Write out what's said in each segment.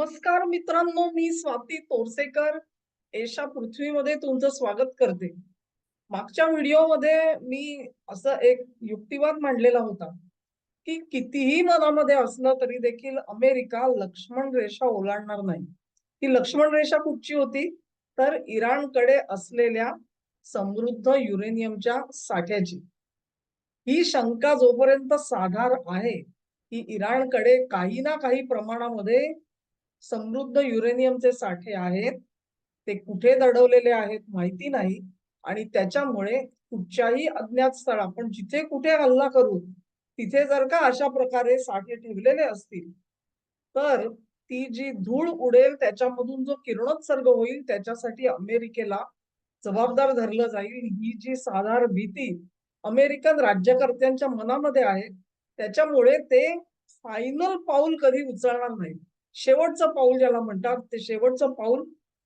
नमस्कार मित्रांनो मी स्वाती तोरसेकर. एशा पृथ्वीमध्ये तुमचं स्वागत करते. मागच्या व्हिडिओमध्ये मी असं एक युक्तिवाद मांडलेला होता की कितीही मनामध्ये असलं तरी देखील अमेरिका लक्ष्मण रेषा ओलांडणार नाही. ती लक्ष्मण रेषा कुठची होती? तर इराणकडे असलेल्या समृद्ध युरेनियमच्या साठ्याची. ही शंका जोपर्यंत साधार आहे की इराणकडे काही ना काही प्रमाणामध्ये समृद्ध युरेनियमचे साठे आहेत ते कुठे दडवलेले आहेत माहिती नाही आणि त्याच्यामुळे कुठच्याही अज्ञात स्थळ आपण जिथे कुठे हल्ला करू तिथे जर का अशा प्रकारे साठे ठेवलेले असतील तर ती जी धूळ उडेल त्याच्यामधून जो किरणोत्सर्ग होईल त्याच्यासाठी अमेरिकेला जबाबदार धरलं जाईल. ही जी साधारण भीती अमेरिकन राज्यकर्त्यांच्या मनामध्ये आहे त्याच्यामुळे ते फायनल पाऊल कधी उचलणार नाही शेवटचं पाऊल ज्याला म्हणतात ते शेवटचं पाऊल.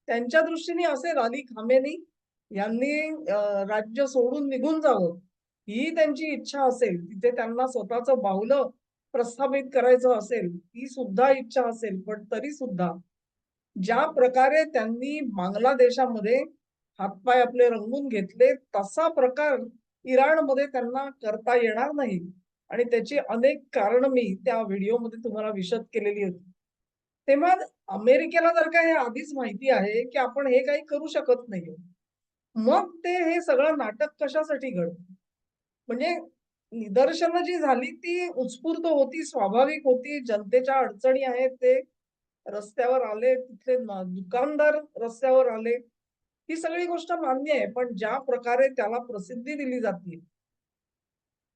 त्यांच्या दृष्टीने असेल अली खामेनी यांनी राज्य सोडून निघून जावं ही त्यांची इच्छा असेल. तिथे त्यांना स्वतःचं बाहुलं प्रस्थापित करायचं असेल ही सुद्धा इच्छा असेल. पण तरी सुद्धा ज्या प्रकारे त्यांनी बांगलादेशामध्ये हातपाय आपले रंगून घेतले तसा प्रकार इराणमध्ये त्यांना करता येणार नाही. आणि त्याची अनेक कारण मी त्या व्हिडिओमध्ये तुम्हाला विशद केलेली होती. तेव्हा अमेरिकेला जर का हे आधीच माहिती आहे की आपण हे काही करू शकत नाही मग ते हे सगळं नाटक कशासाठी घडत? म्हणजे निदर्शनं जी झाली ती उत्स्फूर्त होती स्वाभाविक होती जनतेच्या अडचणी आहेत ते रस्त्यावर आले तिथले दुकानदार रस्त्यावर आले ही सगळी गोष्ट मान्य आहे पण ज्या प्रकारे त्याला प्रसिद्धी दिली जाते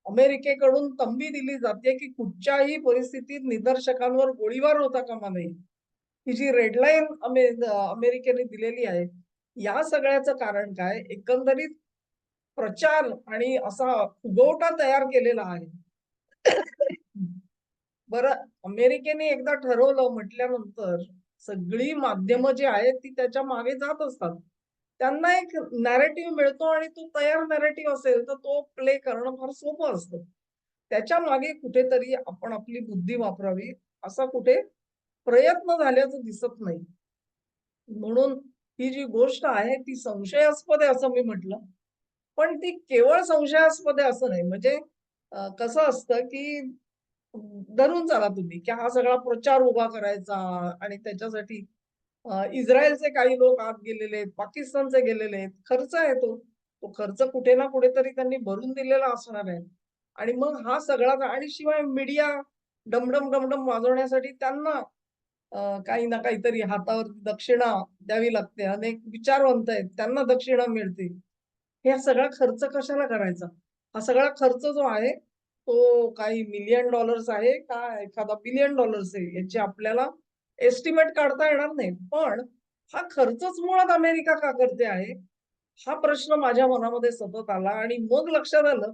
अमेरिकेकडून तंबी दिली जाते की कुठच्याही परिस्थितीत निदर्शकांवर गोळीबार होता कामा नये. ही जी रेडलाईन अमे अमेरिकेने दिलेली आहे या सगळ्याचं कारण काय? एकंदरीत प्रचार आणि असा फुगवटा तयार केलेला आहे. बरं अमेरिकेने एकदा ठरवलं म्हटल्यानंतर सगळी माध्यमं जी आहेत ती त्याच्यामागे जात असतात. त्यांना एक नॅरेटिव्ह मिळतो आणि तो तयार नॅरेटिव्ह असेल तर तो प्ले करणं फार सोपं असतं. त्याच्यामागे कुठेतरी आपण आपली बुद्धी वापरावी असा कुठे प्रयत्न झाल्याचं दिसत नाही. म्हणून ही जी गोष्ट आहे ती संशयास्पद आहे असं मी म्हटलं. पण ती केवळ संशयास्पद आहे असं नाही. म्हणजे कसं असतं की धरून चाला तुम्ही की हा सगळा प्रचार उभा करायचा आणि त्याच्यासाठी इस्रायलचे काही लोक आत गेलेले आहेत पाकिस्तानचे गेलेले आहेत खर्च आहे तो. तो खर्च कुठे ना कुठेतरी त्यांनी भरून दिलेला असणार आहे. आणि मग हा सगळा आणि शिवाय मीडिया डमडम डमडम वाजवण्यासाठी त्यांना काही ना काहीतरी हातावर दक्षिणा द्यावी लागते. अनेक विचारवंत आहेत त्यांना दक्षिणा मिळते. हे सगळा खर्च कशाला करायचा? हा सगळा खर्च जो आहे तो काही मिलियन डॉलर्स आहे का एखादा बिलियन डॉलर्स आहे याची आपल्याला एस्टिमेट काढता येणार नाही. पण हा खर्चच मुळात अमेरिका का करते आहे? हा प्रश्न माझ्या मनामध्ये सतत आला आणि मग लक्षात आलं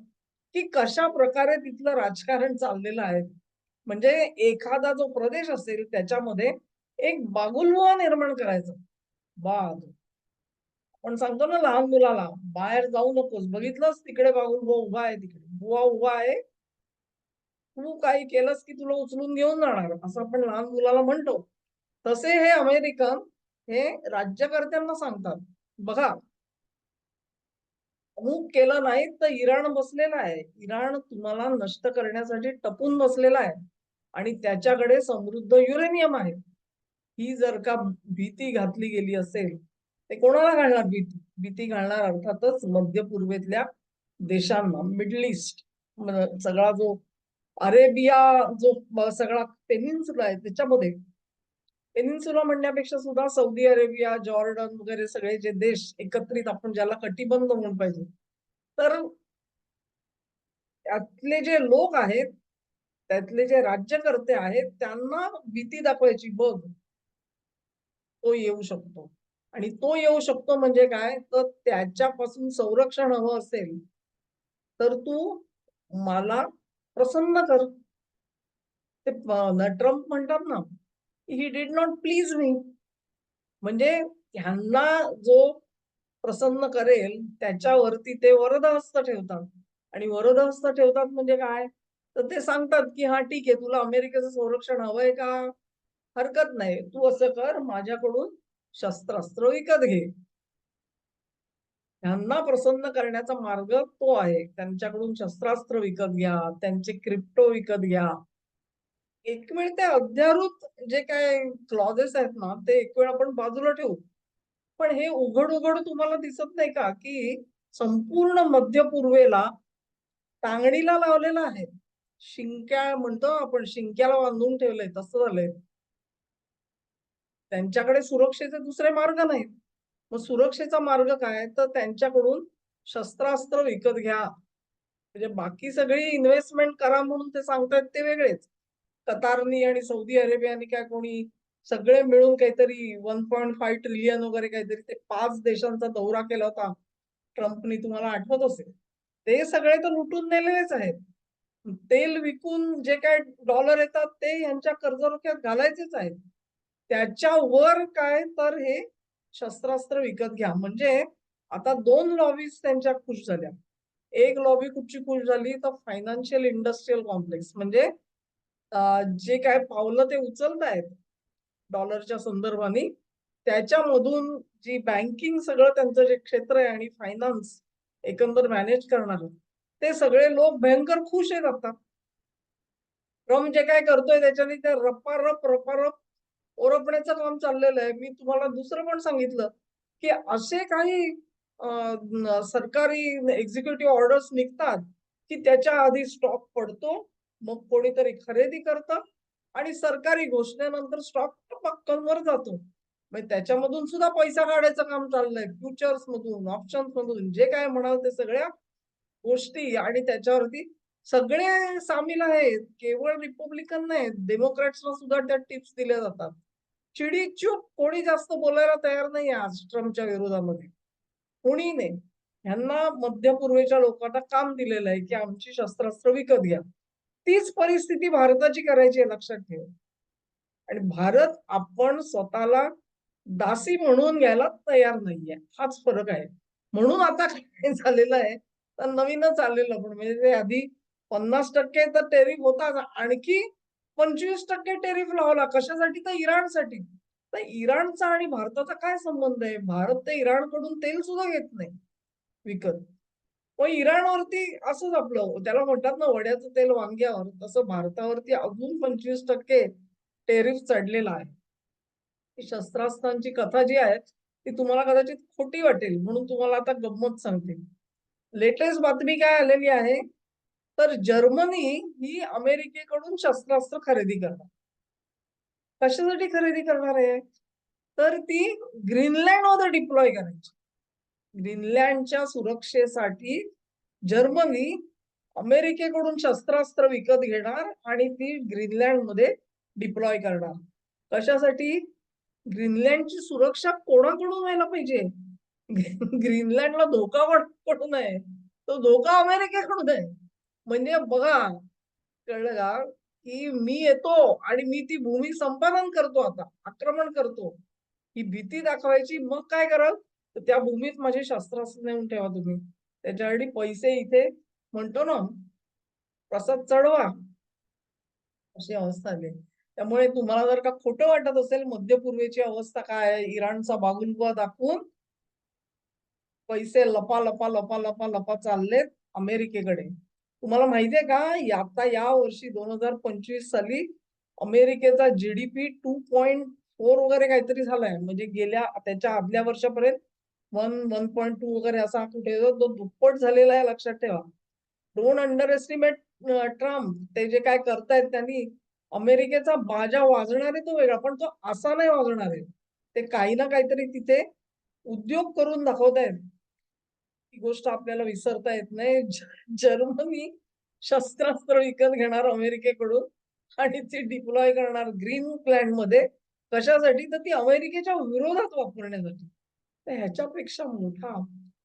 की कशा प्रकारे तिथलं राजकारण चाललेलं आहे. म्हणजे एखादा जो प्रदेश असेल त्याच्यामध्ये एक बागुलवा निर्माण करायचं. बाग. आपण सांगतो ना लहान मुलाला बाहेर जाऊ नकोस. बघितलंस तिकडे बागुलबुवा उभा आहे तिकडे. बुवा उभा आहे. तू काही केलंस की तुला उचलून घेऊन जाणार. असं आपण लहान मुलाला म्हणतो. तसे हे अमेरिकन हे राज्यकर्त्यांना सांगतात. बघा. अमुक केलं नाही तर इराण बसलेला आहे. इराण तुम्हाला नष्ट करण्यासाठी टपून बसलेला आहे. आणि त्याच्याकडे समृद्ध युरेनियम आहे. ही जर का भीती घातली गेली असेल ते कोणाला घालणार भीती? भीती घालणार अर्थातच मध्य पूर्वेतल्या देशांना. मिडल ईस्ट सगळा जो अरेबिया जो सगळा पेनिन्सुला आहे त्याच्यामध्ये पेनिन्सुला म्हणण्यापेक्षा सुद्धा सौदी अरेबिया जॉर्डन वगैरे सगळे जे देश एकत्रित आपण ज्याला कटिबंध म्हणून पाहिजे. तर त्यातले जे लोक आहेत त्यातले जे राज्यकर्ते आहेत त्यांना भीती दाखवायची बघ. तो येऊ शकतो. आणि तो येऊ शकतो म्हणजे काय? तर त्याच्यापासून संरक्षण हवं असेल तर तू मला प्रसन्न कर. ते ट्रम्प म्हणतात ना he did not please me म्हणजे ह्यांना जो प्रसन्न करेल त्याच्यावरती ते वरदहस्त ठेवतात. आणि वरदहस्त ठेवतात म्हणजे काय? तर ते सांगतात की हा ठीक आहे तुला अमेरिकेचं संरक्षण हवंय का? हरकत नाही. तू असं कर माझ्याकडून शस्त्रास्त्र विकत घे. ह्यांना प्रसन्न करण्याचा मार्ग तो आहे. त्यांच्याकडून शस्त्रास्त्र विकत घ्या त्यांचे क्रिप्टो विकत घ्या. एक वेळ ते अध्यारूत जे काय क्लॉजेस आहेत ना ते एक वेळ आपण बाजूला ठेवू. पण हे उघड उघड तुम्हाला दिसत नाही का की संपूर्ण मध्य पूर्वेला टांगणीला लावलेला आहे. शिंक्या म्हणतो आपण शिंक्याला बांधून ठेवलंय तसं झालंय. त्यांच्याकडे सुरक्षेचे दुसरे मार्ग नाहीत. मग सुरक्षेचा मार्ग काय? तर त्यांच्याकडून शस्त्रास्त्र विकत घ्या. म्हणजे बाकी सगळी इन्व्हेस्टमेंट करा म्हणून ते सांगतायत ते वेगळेच. कतारनी आणि सौदी अरेबियानी काय कोणी सगळे मिळून काहीतरी वन पॉईंट फाईव्ह ट्रिलियन वगैरे काहीतरी ते पाच देशांचा दौरा केला होता. ट्रम्पनी तुम्हाला आठवत असेल? ते सगळे तर लुटून नेलेलेच आहेत. तेल विकून जे काय डॉलर येतात ते यांच्या कर्जरोख्यात घालायचेच आहेत. त्याच्यावर काय तर हे शस्त्रास्त्र विकत घ्या. म्हणजे आता दोन लॉबीज त्यांच्या खुश झाल्या. एक लॉबी कुठची खुश झाली? तर फायनान्शियल इंडस्ट्रीयल कॉम्प्लेक्स म्हणजे जे काय पावलं ते उचलतायत डॉलरच्या संदर्भाने त्याच्यामधून जी बँकिंग सगळं त्यांचं जे क्षेत्र आहे आणि फायनान्स एकंदर मॅनेज करणार ते सगळे लोक भयंकर खुश आहेत आता. ट्रम्प जे काय करतोय त्याच्याने ते रपारप रपारप ओरपण्याचं काम चाललेलं आहे. मी तुम्हाला दुसरं पण सांगितलं की असे काही सरकारी एक्झिक्युटिव्ह ऑर्डर्स निघतात की त्याच्या आधी स्टॉक पडतो मग कोणीतरी खरेदी करतं आणि सरकारी घोषणेनंतर स्टॉक पक्कनवर जातो. म्हणजे त्याच्यामधून सुद्धा पैसा काढायचं काम चाललंय. फ्युचर्स मधून ऑप्शन्स मधून जे काय म्हणाल ते सगळ्या गोष्टी आणि त्याच्यावरती सगळे सामील आहेत. केवळ रिपब्लिकन नाहीत डेमोक्रॅट्सला सुद्धा त्या टिप्स दिल्या जातात. चिडी चूप कोणी जास्त बोलायला तयार नाही आज ट्रम्पच्या विरोधामध्ये. कोणी नाही. ह्यांना मध्य पूर्वेच्या लोकांना काम दिलेलं आहे की आमची शस्त्रास्त्र विकत घ्या. तीच परिस्थिती भारताची करायची आहे लक्षात ठेव. आणि भारत आपण स्वतःला दासी म्हणून घ्यायला तयार नाहीये. हाच फरक आहे. म्हणून आता काय झालेलं आहे तर नवीनच आलेलं. पण म्हणजे ते आधी पन्नास टक्के तर टेरिफ होता आणखी पंचवीस टक्के टेरिफ लावला. कशासाठी? तर इराणसाठी. तर इराणचा आणि भारताचा काय संबंध आहे? भारत ते इराणकडून तेल सुद्धा घेत नाही. विकत. मग इराणवरती असंच आपलं त्याला म्हणतात ना वड्याचं तेल वांग्यावर तसं भारतावरती अजून पंचवीस टक्के टेरिफ चढलेला आहे. शस्त्रास्त्रांची कथा जी आहे ती तुम्हाला कदाचित खोटी वाटेल म्हणून तुम्हाला आता गंमत सांगते. लेटेस्ट बातमी काय आलेली आहे तर जर्मनी ही अमेरिकेकडून शस्त्रास्त्र खरेदी करणार. कशासाठी खरेदी करणार आहे? तर ती ग्रीनलँडमध्ये डिप्लॉय करायची. ग्रीनलँडच्या सुरक्षेसाठी जर्मनी अमेरिकेकडून शस्त्रास्त्र विकत घेणार आणि ती ग्रीनलँडमध्ये डिप्लॉय करणार. कशासाठी? ग्रीनलँडची सुरक्षा कोणाकडून व्हायला पाहिजे? ग्रीनलँडला धोका पडू नये तो धोका अमेरिकेकडून आहे. म्हणजे बघा कळलं का? की मी येतो आणि मी ती भूमी संपादन करतो आता आक्रमण करतो. ही भीती दाखवायची मग काय कराल? तर त्या भूमीत माझे शस्त्रास्त्र नेऊन ठेवा तुम्ही. त्याच्यासाठी पैसे इथे म्हणतो ना प्रसाद चढवा अशी अवस्था आली. त्यामुळे तुम्हाला जर का खोटं वाटत असेल मध्य पूर्वेची अवस्था काय इराणचा बागुलबुवा दाखवून पैसे लपा लपा लपा लपा लपा चाललेत अमेरिकेकडे. तुम्हाला माहितीये का आता या वर्षी दोन हजार पंचवीस साली अमेरिकेचा जीडीपी टू पॉइंट फोर वगैरे काहीतरी झालाय. म्हणजे गेल्या त्याच्या आदल्या वर्षापर्यंत वन वन पॉईंट टू वगैरे असा कुठे तो दुप्पट झालेला आहे लक्षात ठेवा. डोंट अंडर एस्टिमेट ट्रम्प ते जे काय करतायत त्यांनी अमेरिकेचा बाजा वाजणार आहे तो वेगळा पण तो असा नाही वाजणार आहे. ते काही ना काहीतरी तिथे उद्योग करून दाखवतायत. ही गोष्ट आपल्याला विसरता येत नाही. जर्मनी शस्त्रास्त्र विकत घेणार अमेरिकेकडून आणि ती डिप्लॉय करणार ग्रीन प्लॅनमध्ये. कशासाठी? तर ती अमेरिकेच्या विरोधात वापरण्यासाठी. तर ह्याच्यापेक्षा मोठा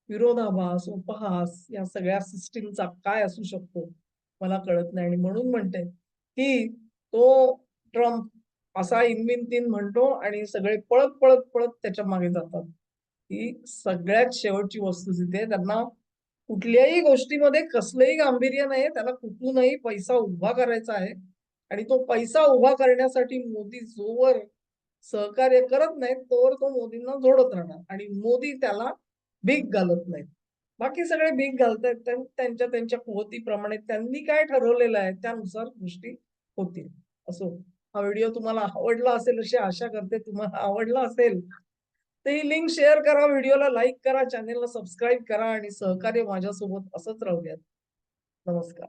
विरोधाभास उपहास या सगळ्या सिस्टीमचा काय असू शकतो? मला कळत नाही. आणि म्हणून म्हणते की तो ट्रम्प असा इनमिन तीन म्हणतो आणि सगळे पळत पळत पळत त्याच्यामागे जातात. ही सगळ्यात शेवटची वस्तुस्थिती आहे त्यांना कुठल्याही गोष्टीमध्ये कसलंही गांभीर्य नाही त्याला कुठूनही पैसा उभा करायचा आहे. आणि तो पैसा उभा करण्यासाठी मोदी जोवर सहकार्य करत नाहीत तोवर तो मोदींना जोडत राहणार. आणि मोदी त्याला भीक घालत नाहीत. बाकी सगळे भीक घालतायत त्यांच्या त्यांच्या कुवतीप्रमाणे त्यांनी काय ठरवलेलं आहे त्यानुसार गोष्टी होतील. असो हा व्हिडिओ तुम्हाला आवडला असेल अशी आशा करते तुम्हाला आवडला असेल तर ही लिंक शेअर करा व्हिडिओला लाईक करा चॅनेलला सबस्क्राईब करा आणि सहकार्य माझ्यासोबत असंच राहूयात. नमस्कार.